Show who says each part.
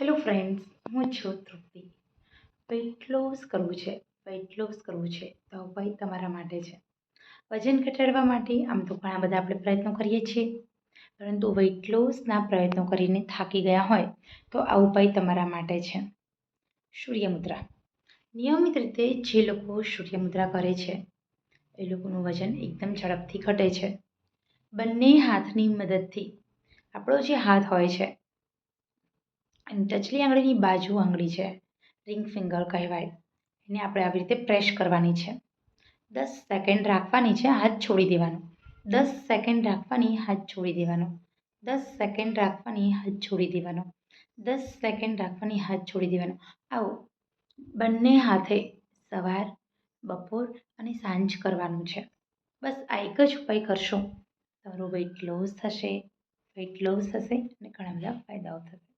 Speaker 1: Hello friends હું છું તૃપ્તિ. Weight loss કરવું છે વેઇટ લોસ કરવું છે, તો ભાઈ તમારા માટે છે. વજન ઘટાડવા માટે આમ તો ઘણા બધા આપણે પ્રયત્નો કરીએ છીએ. પરંતુ વેઇટ લોસના પ્રયત્નો કરીને થાકી ગયા હોય, તો આ ઉપાય તમારા માટે છે. સૂર્યમુદ્રા. નિયમિત રીતે જે લોકો સૂર્યમુદ્રા કરે છે, એ લોકોનું વજન એકદમ ઝડપથી ઘટે છે. બંને હાથની મદદથી. આપણો જે હાથ હોય છે અને ટચલી આંગળીની બાજુ આંગળી છે, રિંગ ફિંગર કહેવાય. એને આપણે આવી રીતે પ્રેસ કરવાની છે. દસ સેકન્ડ રાખવાની છે, હાથ છોડી દેવાનો. દસ સેકન્ડ રાખવાની, હાથ છોડી દેવાનો. દસ સેકન્ડ રાખવાની, હાથ છોડી દેવાનો. દસ સેકન્ડ રાખવાની, હાથ છોડી દેવાનો. આવો, બંને હાથે સવાર, બપોર અને સાંજ કરવાનું છે. બસ આ એક જ ઉપાય કરશો. તમારું વેઇટ લોસ થશે. વેઇટ લોસ થશે અને ઘણા બધા ફાયદાઓ થશે.